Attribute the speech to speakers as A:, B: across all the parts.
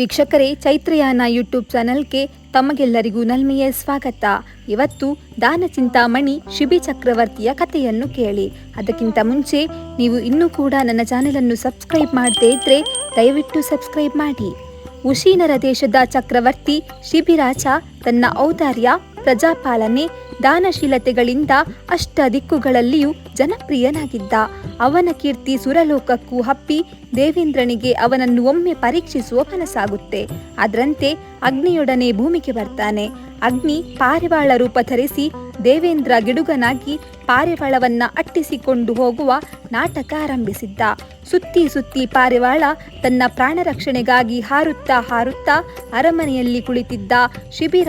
A: ವೀಕ್ಷಕರೇ, ಚೈತ್ರಯಾನ ಯೂಟ್ಯೂಬ್ ಚಾನೆಲ್ಗೆ ತಮಗೆಲ್ಲರಿಗೂ ನಲ್ಮೆಯ ಸ್ವಾಗತ. ಇವತ್ತು ದಾನ ಚಿಂತಾಮಣಿ ಶಿಬಿ ಚಕ್ರವರ್ತಿಯ ಕಥೆಯನ್ನು ಕೇಳಿ. ಅದಕ್ಕಿಂತ ಮುಂಚೆ ನೀವು ಇನ್ನೂ ಕೂಡ ನನ್ನ ಚಾನೆಲನ್ನು ಸಬ್ಸ್ಕ್ರೈಬ್ ಮಾಡದೇ ಇದ್ರೆ ದಯವಿಟ್ಟು ಸಬ್ಸ್ಕ್ರೈಬ್ ಮಾಡಿ. ಉಶೀನರ ದೇಶದ ಚಕ್ರವರ್ತಿ, ಶಿಬಿರಾಜ ತನ್ನ ಔದಾರ್ಯ, ಪ್ರಜಾಪಾಲನೆ, ದಾನಶೀಲತೆಗಳಿಂದ ಅಷ್ಟ ದಿಕ್ಕುಗಳಲ್ಲಿಯೂ ಜನಪ್ರಿಯನಾಗಿದ್ದ. ಅವನ ಕೀರ್ತಿ ಸುರಲೋಕಕ್ಕೂ ಹಪ್ಪಿ ದೇವೇಂದ್ರನಿಗೆ ಅವನನ್ನು ಒಮ್ಮೆ ಪರೀಕ್ಷಿಸುವ ಮನಸ್ಸಾಗುತ್ತೆ ಅದರಂತೆ ಅಗ್ನಿಯೊಡನೆ ಭೂಮಿಗೆ ಬರ್ತಾನೆ. ಅಗ್ನಿ ಪಾರಿವಾಳ ರೂಪ ಧರಿಸಿ ದೇವೇಂದ್ರ ಗಿಡುಗನಾಗಿ ಪಾರಿವಾಳವನ್ನ ಅಟ್ಟಿಸಿಕೊಂಡು ಹೋಗುವ ನಾಟಕ ಆರಂಭಿಸಿದ್ದ. ಸುತ್ತಿ ಸುತ್ತಿ ಪಾರಿವಾಳ ತನ್ನ ಪ್ರಾಣರಕ್ಷಣೆಗಾಗಿ ಹಾರುತ್ತಾ ಹಾರುತ್ತಾ ಅರಮನೆಯಲ್ಲಿ ಕುಳಿತಿದ್ದ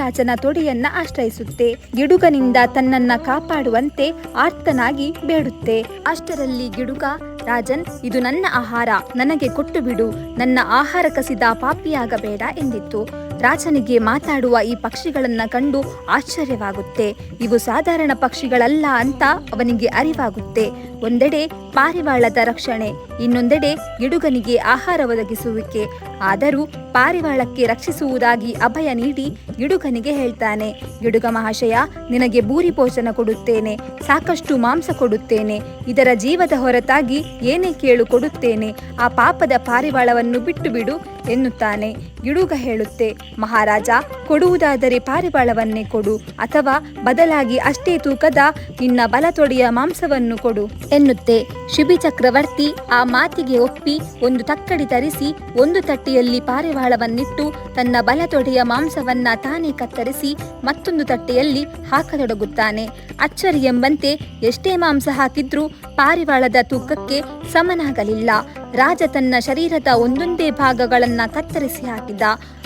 A: ಶಿಬಿರಾಜನ ತೊಡೆಯನ್ನ ಆಶ್ರಯಿಸುತ್ತೆ. ಗಿಡುಗನಿಂದ ತನ್ನನ್ನ ಕಾಪಾಡುವಂತೆ ಆರ್ತನಾಗಿ ಬೇಡುತ್ತೆ. ಅಷ್ಟರಲ್ಲಿ ಗಿಡುಗ ರಾಜನ್, ಇದು ನನ್ನ ಆಹಾರ. ನನಗೆ ಕೊಟ್ಟು ಬಿಡು. ನನ್ನ ಆಹಾರ ಕಸಿದ ಪಾಪಿಯಾಗಬೇಡ ಎಂದಿತ್ತು. ರಾಜನಿಗೆ ಮಾತಾಡುವ ಈ ಪಕ್ಷಿಗಳನ್ನ ಕಂಡು ಆಶ್ಚರ್ಯವಾಗುತ್ತೆ. ಇವು ಸಾಧಾರಣ ಪಕ್ಷಿಗಳಲ್ಲ ಅಂತ ಅವನಿಗೆ ಅರಿವಾಗುತ್ತೆ. ಒಂದೆಡೆ ಪಾರಿವಾಳದ ರಕ್ಷಣೆ, ಇನ್ನೊಂದೆಡೆ ಗಿಡುಗನಿಗೆ ಆಹಾರ ಒದಗಿಸುವಿಕೆ. ಆದರೂ ಪಾರಿವಾಳಕ್ಕೆ ರಕ್ಷಿಸುವುದಾಗಿ ಅಭಯ ನೀಡಿ ಗಿಡುಗನಿಗೆ ಹೇಳ್ತಾನೆ ಗಿಡುಗ ಮಹಾಶಯ, ನಿನಗೆ ಭೂರಿ ಪೋಷಣ ಕೊಡುತ್ತೇನೆ, ಸಾಕಷ್ಟು ಮಾಂಸ ಕೊಡುತ್ತೇನೆ. ಇದರ ಜೀವದ ಹೊರತಾಗಿ ಏನೇ ಕೇಳು ಕೊಡುತ್ತೇನೆ, ಆ ಪಾಪದ ಪಾರಿವಾಳವನ್ನು ಬಿಟ್ಟು ಬಿಡು ಎನ್ನುತ್ತಾನೆ. ಗಿಡುಗ ಹೇಳುತ್ತೆ, ಮಹಾರಾಜ, ಕೊಡುವುದಾದರೆ ಪಾರಿವಾಳವನ್ನೇ ಕೊಡು, ಅಥವಾ ಬದಲಾಗಿ ಅಷ್ಟೇ ತೂಕದ ನಿನ್ನ ಬಲತೊಡೆಯ ಮಾಂಸವನ್ನು ಕೊಡು, ಎನ್ನುತ್ತೆ. ಶಿಬಿ ಚಕ್ರವರ್ತಿ ಆ ಮಾತಿಗೆ ಒಪ್ಪಿ ಒಂದು ತಕ್ಕಡಿ ತರಿಸಿ, ಒಂದು ತಟ್ಟೆಯಲ್ಲಿ ಪಾರಿವಾಳವನ್ನಿಟ್ಟು ತನ್ನ ಬಲತೊಡೆಯ ಮಾಂಸವನ್ನ ತಾನೇ ಕತ್ತರಿಸಿ ಮತ್ತೊಂದು ತಟ್ಟೆಯಲ್ಲಿ ಹಾಕತೊಡಗುತ್ತಾನೆ. ಅಚ್ಚರಿ ಎಂಬಂತೆ ಎಷ್ಟೇ ಮಾಂಸ ಹಾಕಿದ್ರೂ ಪಾರಿವಾಳದ ತೂಕಕ್ಕೆ ಸಮನಾಗಲಿಲ್ಲ. ರಾಜ ತನ್ನ ಶರೀರದ ಒಂದೊಂದೇ ಭಾಗಗಳನ್ನ ಕತ್ತರಿಸಿ ಹಾಕಿದ.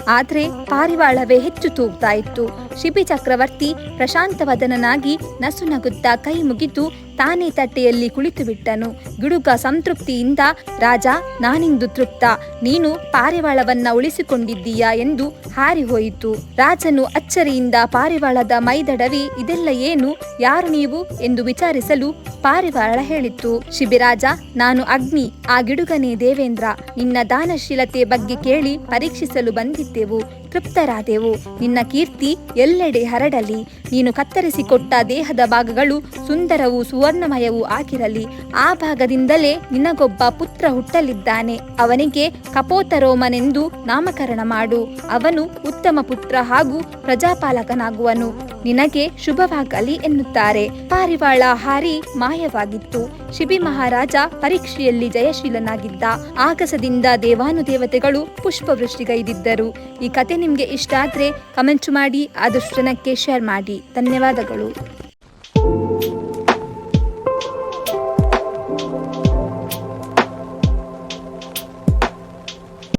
A: ಆದ್ರೆ ಪಾರಿವಾಳವೇ ಹೆಚ್ಚು ತೂಗ್ತಾ ಇತ್ತು. ಶಿಬಿ ಚಕ್ರವರ್ತಿ ಪ್ರಶಾಂತವದನನಾಗಿ ನಸುನಗುತ್ತಾ ಕೈ ಮುಗಿದು ತಾನೇ ತಟ್ಟೆಯಲ್ಲಿ ಕುಳಿತು ಬಿಟ್ಟನು ಗಿಡುಗ ಸಂತೃಪ್ತಿಯಿಂದ, ರಾಜ, ನಾನಿಂದು ತೃಪ್ತ. ನೀನು ಪಾರಿವಾಳವನ್ನ ಉಳಿಸಿಕೊಂಡಿದ್ದೀಯಾ? ಎಂದು ಹಾರಿಹೋಯಿತು. ರಾಜನು ಅಚ್ಚರಿಯಿಂದ, ಪಾರಿವಾಳದ ಮೈದಡವಿ, ಇದೆಲ್ಲ ಏನು? ಯಾರು ನೀವು? ಎಂದು ವಿಚಾರಿಸಲು ಪಾರಿವಾಳ ಹೇಳಿತ್ತು ಶಿಬಿರಾಜ, ನಾನು ಅಗ್ನಿ, ಆ ಗಿಡುಗನೇ ದೇವೇಂದ್ರ. ನಿನ್ನ ದಾನಶೀಲತೆ ಬಗ್ಗೆ ಕೇಳಿ ಪರೀಕ್ಷಿಸಲು ಬಂದಿದ್ದೆವು. ತೃಪ್ತರಾದೆವು. ನಿನ್ನ ಕೀರ್ತಿ ಎಲ್ಲೆಡೆ ಹರಡಲಿ. ನೀನು ಕತ್ತರಿಸಿಕೊಟ್ಟ ದೇಹದ ಭಾಗಗಳು ಸುಂದರವೂ ಸುವರ್ಣಮಯವೂ ಆಗಿರಲಿ. ಆ ಭಾಗದಿಂದಲೇ ನಿನಗೊಬ್ಬ ಪುತ್ರ ಹುಟ್ಟಲಿದ್ದಾನೆ. ಅವನಿಗೆ ಕಪೋತರೋಮನೆಂದು ನಾಮಕರಣ ಮಾಡು. ಅವನು ಉತ್ತಮ ಪುತ್ರ ಹಾಗೂ ಪ್ರಜಾಪಾಲಕನಾಗುವನು. ನಿನಗೆ ಶುಭವಾಗಲಿ ಎನ್ನುತ್ತಾರೆ. ಪಾರಿವಾಳ ಹಾರಿ ಮಾಯವಾಗಿತ್ತು. ಶಿಬಿ ಮಹಾರಾಜ ಪರೀಕ್ಷೆಯಲ್ಲಿ ಜಯಶೀಲನಾಗಿದ್ದ. ಆಗಸದಿಂದ ದೇವಾನುದೇವತೆಗಳು ಪುಷ್ಪವೃಷ್ಟಿಗೈದಿದ್ದರು. ಈ ಕತೆ ನಿಮ್ಗೆ ಇಷ್ಟ ಆದ್ರೆ ಕಮೆಂಟ್ ಮಾಡಿ, ಆದಷ್ಟು ಶೇರ್ ಮಾಡಿ. ಧನ್ಯವಾದಗಳು.